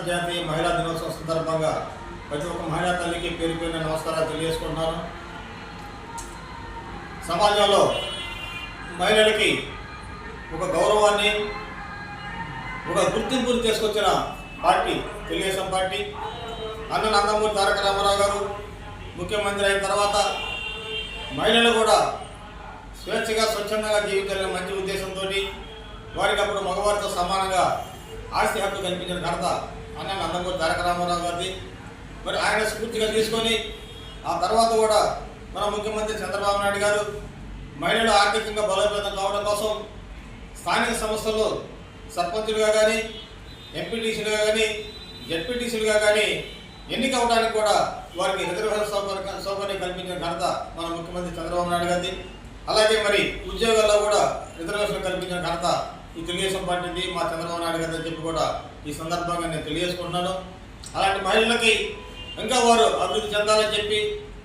అంతర్జాతీయ మహిళా దినోత్సవం సందర్భంగా ప్రతి ఒక్క మహిళా తల్లికి పేరు పేరున నమస్కారాలు తెలియజేసుకుంటున్నాను. సమాజంలో మహిళలకి ఒక గౌరవాన్ని ఒక గుర్తింపుని తీసుకొచ్చిన పార్టీ తెలుగుదేశం పార్టీ. అన్న నందమూరి తారక రామారావు గారు ముఖ్యమంత్రి అయిన తర్వాత మహిళలు కూడా స్వేచ్ఛగా స్వచ్ఛందంగా జీవించాలనే మంచి ఉద్దేశంతో వారికి అప్పుడు మగవారితో సమానంగా ఆస్తి హక్కు కల్పించిన ఘనత అన్న నందమూరి తారక రామారావు గారిది. మరి ఆయన స్ఫూర్తిగా తీసుకొని ఆ తర్వాత కూడా మన ముఖ్యమంత్రి చంద్రబాబు నాయుడు గారు మహిళలు ఆర్థికంగా బలోపేతం కావడం కోసం స్థానిక సంస్థల్లో సర్పంచులుగా కానీ ఎంపీటీసీలుగా కానీ జడ్పీటీసీలుగా కానీ ఎన్నిక అవడానికి కూడా వారికి రిజర్వేషన్ సౌకర్యం సౌకర్యం కల్పించిన ఘనత మన ముఖ్యమంత్రి చంద్రబాబు నాయుడు గారిది. అలాగే మరి ఉద్యోగాల్లో కూడా రిజర్వేషన్ కల్పించిన ఘనత ఈ తెలుగుదేశం పార్టీది మా చంద్రబాబు నాయుడు గారు చెప్పి కూడా ఈ సందర్భంగా నేను తెలియజేసుకుంటున్నాను. అలాంటి మహిళలకి ఇంకా వారు అభివృద్ధి చెందాలని చెప్పి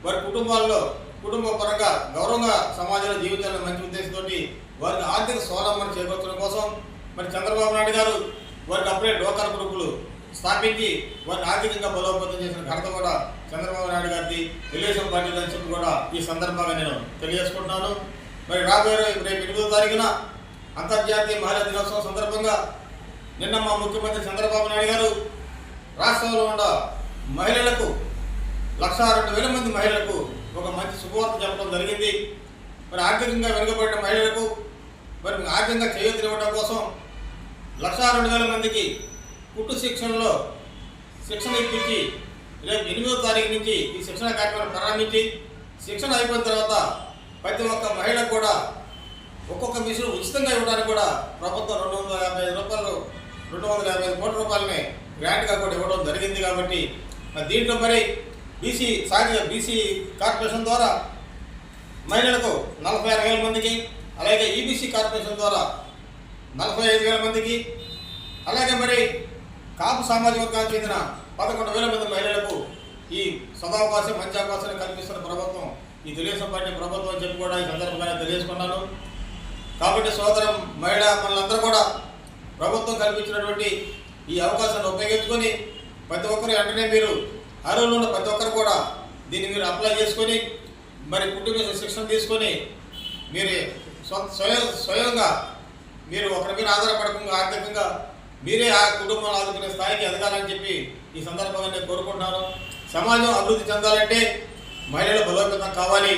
వారి కుటుంబాల్లో కుటుంబ పరంగా గౌరవంగా సమాజంలో జీవితాలను మంచి ఉద్దేశంతో వారికి ఆర్థిక స్వావలంబన చేకూర్చడం కోసం మరి చంద్రబాబు నాయుడు గారు వారికి అప్పుడే డోకర్ గ్రూపులు స్థాపించి వారిని ఆర్థికంగా బలోపేతం చేసిన ఘనత కూడా చంద్రబాబు నాయుడు గారిది. తెలుగుదేశం పార్టీ అని చెప్పి కూడా ఈ సందర్భంగా నేను తెలియజేసుకుంటున్నాను. మరి రాబోయే రేపు ఎనిమిదో తారీఖున అంతర్జాతీయ మహిళా దినోత్సవం సందర్భంగా నిన్న మా ముఖ్యమంత్రి చంద్రబాబు నాయుడు గారు రాష్ట్రంలో ఉన్న మహిళలకు లక్ష రెండు వేల మంది మహిళలకు ఒక మంచి శుభవార్త చెప్పడం జరిగింది. మరి ఆర్థికంగా వెనుకబడిన మహిళలకు మరి ఆర్థికంగా చేయొద్దివ్వడం కోసం లక్ష రెండు వేల మందికి కుట్టు శిక్షణలో శిక్షణ ఇప్పించి రేపు ఎనిమిదో తారీఖు నుంచి ఈ శిక్షణ కార్యక్రమం ప్రారంభించి శిక్షణ అయిపోయిన తర్వాత ప్రతి ఒక్క మహిళకు కూడా ఒక్కొక్క మిషన్ ఉచితంగా ఇవ్వడానికి కూడా ప్రభుత్వం రెండు వందల యాభై ఐదు రూపాయలు రెండు వందల యాభై ఐదు కోట్ల రూపాయలని గ్రాంట్గా కూడా ఇవ్వడం జరిగింది కాబట్టి మరి దీంట్లో మరి బీసీ సాగి బీసీ కార్పొరేషన్ ద్వారా మహిళలకు నలభై ఆరు వేల మందికి అలాగే ఈబీసీ కార్పొరేషన్ ద్వారా నలభై ఐదు వేల మందికి అలాగే మరి కాపు సామాజిక వర్గానికి చెందిన పదకొండు వేల మంది మహిళలకు ఈ సదావకాశం మంచి అవకాశాలు కల్పిస్తున్న ప్రభుత్వం ఈ తెలుగుదేశం పార్టీ ప్రభుత్వం అని చెప్పి కూడా ఈ సందర్భంగా తెలియజేసుకున్నాను. కాబట్టి సోదరం మహిళా మనందరూ కూడా ప్రభుత్వం కల్పించినటువంటి ఈ అవకాశాన్ని ఉపయోగించుకొని ప్రతి ఒక్కరు వెంటనే మీరు అర్హులు ఉన్న ప్రతి ఒక్కరు కూడా దీన్ని మీరు అప్లై చేసుకొని మరి కుటుంబ శిక్షణ తీసుకొని మీరు స్వ- స్వయం స్వయంగా మీరు ఒకరి మీద ఆధారపడకుండా ఆర్థికంగా మీరే ఆ కుటుంబాన్ని ఆదుకునే స్థాయికి ఎదగాలని చెప్పి ఈ సందర్భంగా నేను కోరుకుంటున్నాను. సమాజం అభివృద్ధి చెందాలంటే మహిళలు బలోపేతం కావాలి.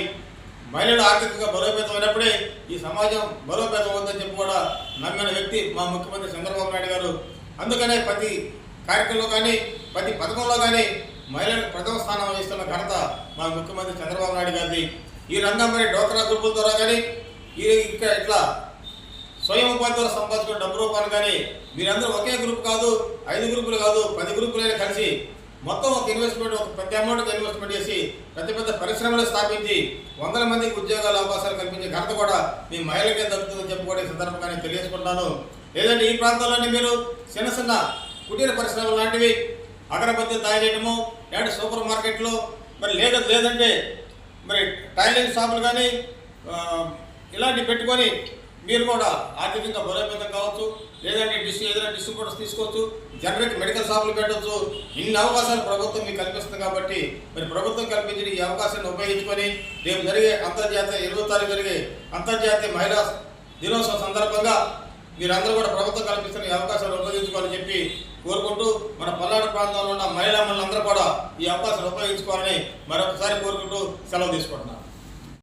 మహిళలు ఆర్థికంగా బలోపేతమైనప్పుడే ఈ సమాజం బలోపేతం అవుతుందని చెప్పి కూడా నమ్మిన వ్యక్తి మా ముఖ్యమంత్రి చంద్రబాబు నాయుడు గారు. అందుకనే ప్రతి కార్యక్రమంలో కానీ ప్రతి పథకంలో కానీ మహిళలకు ప్రథమ స్థానం వహిస్తున్న ఘనత మా ముఖ్యమంత్రి చంద్రబాబు నాయుడు గారిది. ఈ రంగం మరి డోక్రా గ్రూపుల ద్వారా కానీ ఈ ఇక్కడ ఇట్లా స్వయం ఉపాధి ద్వారా సంపాదించుకున్న డబ్బు రూపాయలు కానీ మీరందరూ ఒకే గ్రూప్ కాదు ఐదు గ్రూపులు కాదు పది గ్రూపులైనా కలిసి మొత్తం ఒక ఇన్వెస్ట్మెంట్ ఒక పెద్ద అమౌంట్ ఇన్వెస్ట్మెంట్ చేసి పెద్ద పెద్ద పరిశ్రమలు స్థాపించి వందల మందికి ఉద్యోగాల అవకాశాలు కల్పించే ఘనత కూడా మీ మహిళలకే దక్కుతుందని చెప్పి సందర్భంగానే ఈ సందర్భంగా నేను లేదంటే ఈ ప్రాంతాల్లోనే మీరు చిన్న చిన్న కుటీర పరిశ్రమలు లాంటివి అగరబత్తి తయారు లేదంటే సూపర్ మార్కెట్లో మరి లేదు లేదంటే మరి టైలింగ్ షాపులు కానీ ఇలాంటివి పెట్టుకొని మీరు కూడా ఆర్థికంగా బలోపేతం కావచ్చు లేదంటే డిస్ ఏదైనా డిస్ట్రిబ్యూటర్స్ తీసుకోవచ్చు జనరేట్ మెడికల్ షాపులు పెట్టవచ్చు ఇన్ని అవకాశాలు ప్రభుత్వం మీకు కల్పిస్తుంది కాబట్టి మరి ప్రభుత్వం కల్పించిన ఈ అవకాశాన్ని ఉపయోగించుకొని రేపు జరిగే అంతర్జాతీయ ఇరవై తారీఖు జరిగే అంతర్జాతీయ మహిళా దినోత్సవం సందర్భంగా మీరందరూ కూడా ప్రభుత్వం కల్పిస్తున్న ఈ అవకాశాలు ఉపయోగించుకోవాలని చెప్పి కోరుకుంటూ మన పల్నాడు ప్రాంతంలో ఉన్న మహిళా మనులందరూ కూడా ఈ అవకాశాలు ఉపయోగించుకోవాలని మరొకసారి కోరుకుంటూ సెలవు తీసుకుంటున్నాను.